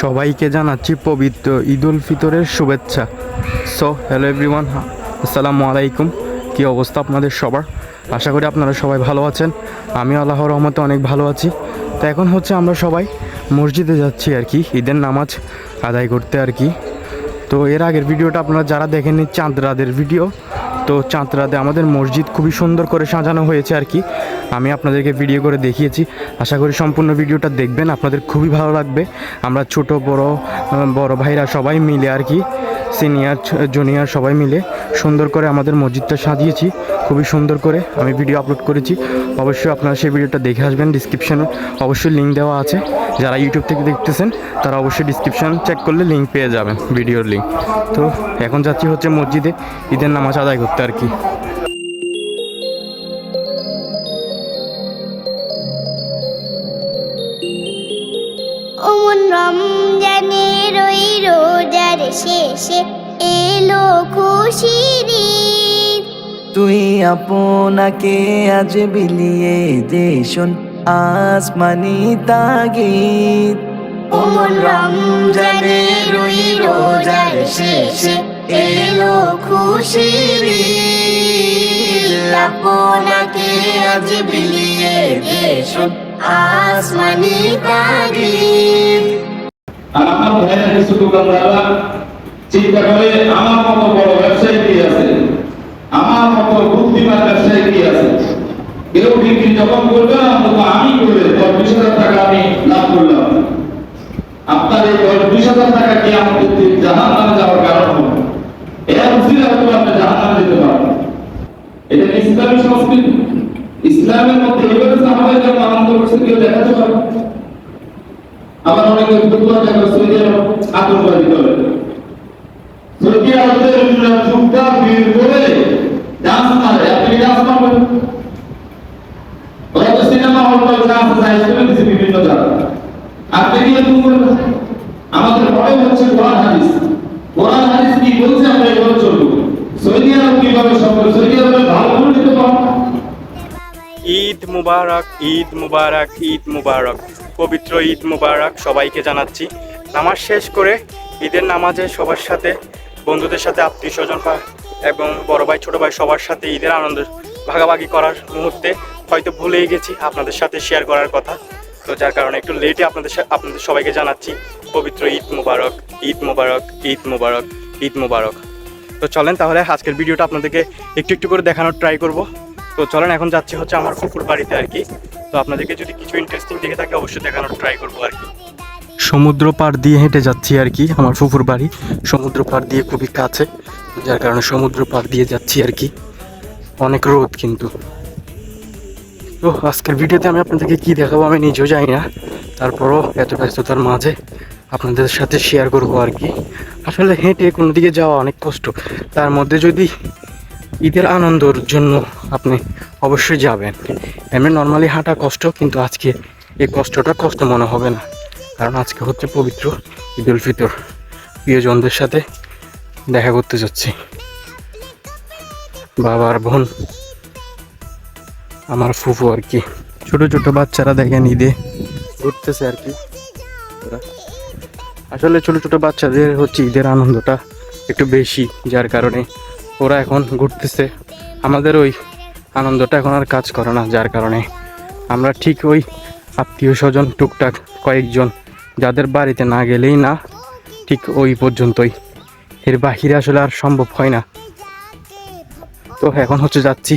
সবাইকে জানাচ্ছি পবিত্র ঈদ উল ফিতরের শুভেচ্ছা। সো হ্যালো এভরিওয়ান আসসালামু আলাইকুম। কী অবস্থা আপনাদের সবার? আশা করি আপনারা সবাই ভালো আছেন। আমি আল্লাহর রহমতে অনেক ভালো আছি। তো এখন হচ্ছে আমরা সবাই মসজিদে যাচ্ছি আর কি, ঈদের নামাজ আদায় করতে আর কি। তো এর আগের ভিডিওটা আপনারা যারা দেখেননি চাঁদ রাদের ভিডিও তো চাঁদরাতে আমাদের মসজিদ খুবই সুন্দর করে সাজানো হয়েছে আর কি। আমি আপনাদেরকে ভিডিও করে দেখিয়েছি। আশা করি সম্পূর্ণ ভিডিওটা দেখবেন, আপনাদের খুবই ভালো লাগবে। আমরা ছোট, বড় বড়ো ভাইরা সবাই মিলে আর কি সিনিয়র, জুনিয়র সবাই মিলে সুন্দর করে আমাদের মসজিদটা সাজিয়েছি। খুবই সুন্দর করে আমি ভিডিও আপলোড করেছি। অবশ্যই আপনারা সেই ভিডিওটা দেখে আসবেন ডিসক্রিপশানে অবশ্যই লিঙ্ক দেওয়া আছে। যারা ইউটিউব থেকে দেখতেছেন, তারা অবশ্যই ডিসক্রিপশান চেক করলে লিঙ্ক পেয়ে যাবেন ভিডিওর লিঙ্ক তো এখন যাচ্ছি হচ্ছে মসজিদে, ঈদের নামাজ আদায় করতে আর কি। শেষে এলো খুশির তুই আপনাকে আজ বিলিয়ে দেশন আসমানি তাগিদ। অমন রমজানের ওই রোজার শেষে এলো খুশির। আপনাকে আজ বিলিয়ে দেশন আসমানি তাগিদ। আর আমার ভাইয়ের কিছু দোকানদাররা চিন্তা করে আমার মতো বড় ব্যবসায়ী কি আছে? আমার মতো বুদ্ধিমান ব্যবসায়ী কি আছে? কেউ বিক্রি যখন করবে অন্তত আমি করে দশ বিশ হাজার টাকা আমি লাভ করলাম। আপনার এই দশ বিশ হাজার টাকা কি আমাদের জাহান নামে যাওয়ার কারণ হবে? এর উচিত আপনি জাহান নামে যেতে পারেন এটা ইসলামী সংস্কৃতি? ইসলামের মধ্যে এভাবে জন্য আনন্দ করছে, কেউ দেখাতে পারে আবার অনেকে ফুটবল দেখা সৌদি আরব আতঙ্কবাদী সৌদি আরবের বের করে ডান্স মারে। আপনি ডান্স মারবেন? সিনেমা হল করে ডান্স বিভিন্ন জায়গা। আপনি কি এরকম করবেন আমাদের পরে হচ্ছে কোরআন হাদিস। কোরআন হাদিস কি বলছে আমরা এভাবে সৌদি আরব কীভাবে সম্ভব? সৌদি আরবে ভালো দিতে পারব ঈদ মুবারক ঈদ মুবারক ঈদ মুবারক। পবিত্র ঈদ মুবারক সবাইকে জানাচ্ছি। নামাজ শেষ করে ঈদের নামাজে সবার সাথে, বন্ধুদের সাথে, আত্মীয় স্বজন এবং বড় ভাই, ছোটো ভাই সবার সাথে ঈদের আনন্দ ভাগাভাগি করার মুহূর্তে হয়তো ভুলেই গেছি আপনাদের সাথে শেয়ার করার কথা। তো যার কারণে একটু লেটে আপনাদের আপনাদের সবাইকে জানাচ্ছি, পবিত্র ঈদ মুবারক ঈদ মুবারক ঈদ মুবারক ঈদ মুবারক। তো চলেন তাহলে আজকের ভিডিওটা আপনাদেরকে একটু একটু করে দেখানোর ট্রাই করব। তো চলেন এখন যাচ্ছি হচ্ছে আমার কুকুর বাড়িতে আর কি। তো আপনাদেরকে যদি কিছু ইন্টারেস্টিং দেখে থাকে, অবশ্যই দেখানোর ট্রাই করব আর কি। সমুদ্র পাড় দিয়ে হেঁটে যাচ্ছি আর কি, আমার ফুফুর বাড়ি। সমুদ্র পাড় দিয়ে খুবই কাছে, যার কারণে সমুদ্র পাড় দিয়ে যাচ্ছি আর কি। অনেক রোদ কিন্তু। তো আজকের ভিডিওতে আমি আপনাদেরকে কি দেখাবো আমি নিজেও জানি না। তারপরও এত ব্যস্ততার মাঝে আপনাদের সাথে শেয়ার করব আর কি। আসলে হেঁটে কোনো দিকে যাওয়া অনেক কষ্ট। তার মধ্যে যদি ঈদের আনন্দর জন্য আপনি অবশ্যই যাবেন। এমনি নর্মালি হাঁটা কষ্ট কিন্তু আজকে এই কষ্টটা কষ্ট মনে হবে না। কারণ আজকে হচ্ছে পবিত্র ঈদ উল ফিতর। প্রিয়জনদের সাথে দেখা করতে যাচ্ছি। বাবার বোন আমার ফুফু আর কি। ছোট ছোট বাচ্চারা দেখেন ঈদে। ঘুরতেছে আর কি। আসলে ছোট ছোট বাচ্চাদের হচ্ছে ঈদের আনন্দটা একটু বেশি যার কারণে ওরা এখন ঘুরতেছে। আমাদের ওই আনন্দটা এখন আর কাজ করে না, যার কারণে। আমরা ঠিক ওই আত্মীয় স্বজন, টুকটাক কয়েকজন, যাদের বাড়িতে না গেলেই না, ঠিক ওই পর্যন্তই। এর বাহিরে আসলে আর সম্ভব হয় না। তো এখন হচ্ছে যাচ্ছি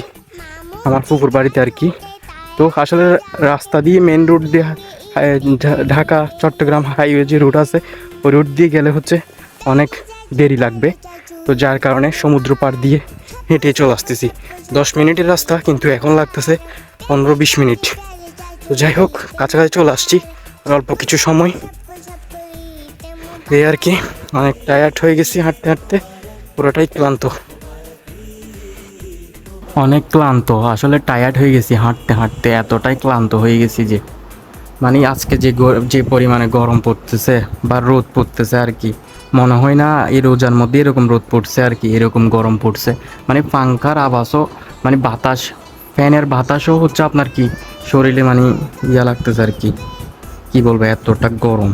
আমার পুকুর বাড়িতে আর কি। তো আসলে রাস্তা দিয়ে মেন রোড দিয়ে ঢাকা, চট্টগ্রাম হাইওয়ে যে রুট আছে, ওই রুট দিয়ে গেলে হচ্ছে অনেক দেরি লাগবে। তো যার কারণে সমুদ্র পাড় দিয়ে হেঁটে চলে আসতেছি। দশ মিনিটের রাস্তা, কিন্তু এখন লাগতেছে পনেরো বিশ মিনিট। তো যাই হোক, কাছাকাছি চলে আসছি। অল্প কিছু সময়। এই আর কি, অনেক টায়ার্ড হয়ে গেছি হাঁটতে হাঁটতে। পুরোটাই ক্লান্ত। অনেক ক্লান্ত, আসলে টায়ার্ড হয়ে গেছি হাঁটতে হাঁটতে। এতটাই ক্লান্ত হয়ে গেছি যে মানে আজকে যে যে পরিমাণে গরম পড়তেছে বা রোদ পড়তেছে আর কি। মনে হয় না এই রোজার মধ্যে এরকম রোদ পড়ছে আর কি, এরকম গরম পড়ছে। মানে পাঙ্খার আবাসও মানে বাতাস, ফ্যানের বাতাসও হচ্ছে আপনার কি, শরীরে মানে ইয়া লাগতেছে আর কি। কি বলব, এতটা গরম।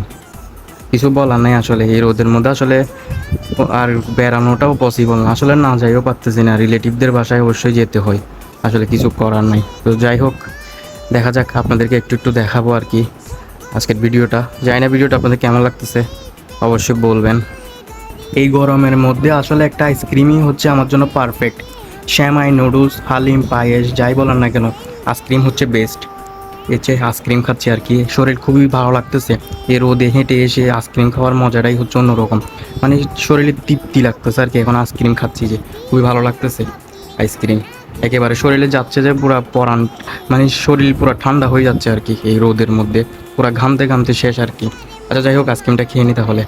কিছু বলার নাই আসলে, এই রোদের মধ্যে আসলে আর বেড়ানোটাও পসিবল না। আসলে না যাইও পারতেছি না রিলেটিভদের বাসায় অবশ্যই যেতে হয়। আসলে কিছু করার নাই। তো যাই হোক, দেখা যাক আপনাদেরকে একটু একটু দেখাবো আর কি। আজকের ভিডিওটা, জানি না ভিডিওটা আপনাদের কেমন লাগতেছে। অবশ্যই বলবেন। এই গরমের মধ্যে আসলে একটা আইসক্রিমই হচ্ছে আমার জন্য পারফেক্ট শ্যামাই নুডলস হালিম পায়েস, যাই বলেন না কেন আইসক্রিম হচ্ছে বেস্ট এসে আইসক্রিম খাচ্ছি আর কি, শরীর খুবই ভালো লাগতেছে। এই রোদে হেঁটে এসে আইসক্রিম খাওয়ার মজাটাই হচ্ছে অন্যরকম। মানে শরীরে তৃপ্তি লাগতেছে আর কি, এখন আইসক্রিম খাচ্ছি যে, খুবই ভালো লাগতেছে আইসক্রিম একেবারে শরীরে যাচ্ছে যে পুরো পরান মানে শরীর পুরো ঠান্ডা হয়ে যাচ্ছে আর কি, এই রোদের মধ্যে। পুরো ঘামতে ঘামতে শেষ আর কি। আচ্ছা যাই হোক আইসক্রিমটা খেয়ে নি তাহলে।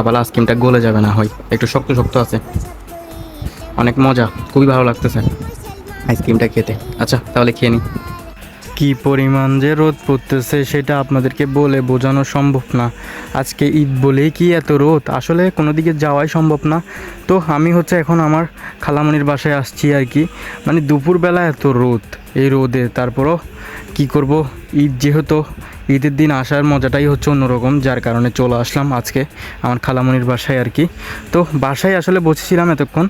আবার আইসক্রিমটা গলে যাবে না হয়, একটু শক্ত শক্ত আছে। অনেক মজা, খুবই ভালো লাগতেছে আইসক্রিমটা খেতে। আচ্ছা তাহলে খেয়ে নিই কি পরিমাণ যে রোদ পড়তেছে, সেটা আপনাদেরকে বলে বোঝানো সম্ভব না। আজকে ঈদ বলেই কি এত রোদ? আসলে কোনো দিকে যাওয়াই সম্ভব না। তো আমি হচ্ছে এখন আমার খালামণির বাসায় আসছি আর কি। মানে দুপুরবেলা এত রোদ, এই রোদে। তারপরও কি করব? ঈদ যেহেতু ঈদের দিন আসার মজাটাই হচ্ছে অন্যরকম, যার কারণে চলে আসলাম আজকে আমার খালামনির বাসায় আর কি। তো বাসায় আসলে বসেছিলাম এতক্ষণ,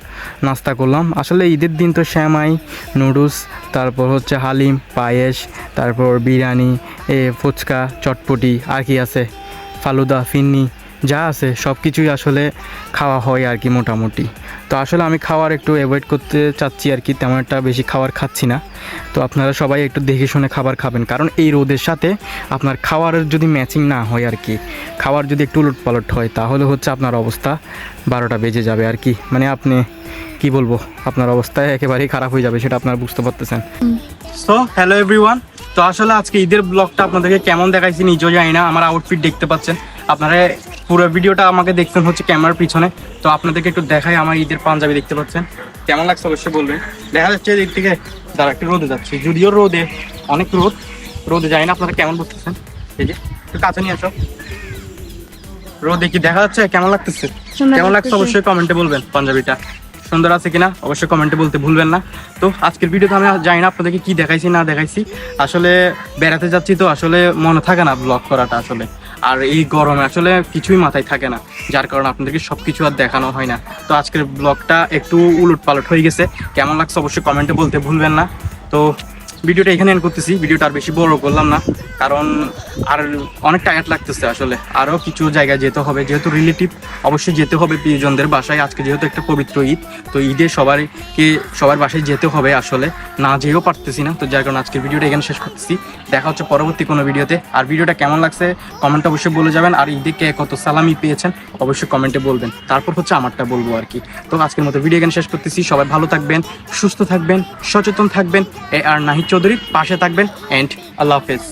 নাস্তা করলাম। আসলে ঈদের দিন তো শ্যামাই, নুডলস, তারপর হচ্ছে হালিম, পায়েস, তারপর বিরিয়ানি, এ ফুচকা, চটপটি, আর কি আছে? ফালুদা, ফিন্নি যা আছে, সব কিছুই আসলে খাওয়া হয় আর কি মোটামুটি। তো আসলে আমি খাওয়ার একটু অ্যাভয়েড করতে চাচ্ছি আর কি, তেমন একটা বেশি খাবার খাচ্ছি না। তো আপনারা সবাই একটু দেখে শুনে খাবার খাবেন। কারণ এই রোদের সাথে আপনার খাওয়ারের যদি ম্যাচিং না হয় আর কি, খাওয়ার যদি একটু উলট পালট হয়, তাহলে হচ্ছে আপনার অবস্থা বারোটা বেজে যাবে আর কি। মানে আপনি, কি বলব, আপনার অবস্থা একেবারেই খারাপ হয়ে যাবে, সেটা আপনারা বুঝতে পারতেছেন। সো হ্যালো এভরিওয়ান তো আসলে আজকে ঈদের ব্লগটা আপনাদেরকে কেমন দেখাইছি নিজেও জানি না, আমার আউটফিট দেখতে পাচ্ছেন। আপনারা পুরো ভিডিওটা আমাকে দেখছেন হচ্ছে ক্যামেরার পিছনে। তো আপনাদেরকে একটু দেখাই আমার ঈদের পাঞ্জাবি দেখতে পাচ্ছেন। কেমন লাগছে অবশ্যই বলবেন। দেখা যাচ্ছে এদিক থেকে দাঁড়া একটু রোদে যাচ্ছে। যদিও রোদে অনেক রোদ। রোদে যায় না আপনারা কেমন বুঝতেছেন। এই যে একটু কাছে নিয়ে আসো। রোদে কি দেখা যাচ্ছে? কেমন লাগতেছে? কেমন লাগছে অবশ্যই কমেন্টে বলবেন পাঞ্জাবিটা। সুন্দর আছে কিনা? অবশ্যই কমেন্টে বলতে ভুলবেন না। তো আজকের ভিডিওতে আমি জানি না আপনাদেরকে কি দেখাইছি না দেখাইছি। আসলে বেড়াতে যাচ্ছি তো আসলে মনে থাকে না ব্লগ করাটা আসলে। আর এই গরমে আসলে কিছুই মাথায় থাকে না, যার কারণে আপনাদেরকে সব কিছু আর দেখানো হয় না। তো আজকের ব্লগটা একটু উলট পালট হয়ে গেছে। কেমন লাগছে অবশ্যই কমেন্টে বলতে ভুলবেন না। তো ভিডিওটা এখানে এন্ড করতেছি। ভিডিওটা আর বেশি বড় করলাম না, কারণ আর অনেক টায়ার্ড লাগতেছে আসলে। আরও কিছু জায়গায় যেতে হবে, যেহেতু রিলেটিভ অবশ্যই যেতে হবে প্রিয়জনদের বাসায়। আজকে যেহেতু একটা পবিত্র ঈদ, তো ঈদে সবাইকে সবার বাসায় যেতে হবে আসলে। না যেয়েও পারতেছি না, তো যার কারণে আজকে ভিডিওটা এখানে শেষ করতেছি। দেখা হচ্ছে পরবর্তী কোনো ভিডিওতে। আর ভিডিওটা কেমন লাগছে কমেন্ট অবশ্যই বলে যাবেন। আর ঈদে কে কত সালামি পেয়েছেন, অবশ্যই কমেন্টে বলবেন। তারপর হচ্ছে আমারটা বলব আর কি। তো আজকের মতো ভিডিও এখানে শেষ করতেছি। সবাই ভালো থাকবেন, সুস্থ থাকবেন, সচেতন থাকবেন। এ আর নাহিদ চৌধুরীর পাশে থাকবেন এন্ড আল্লাহ হাফেজ।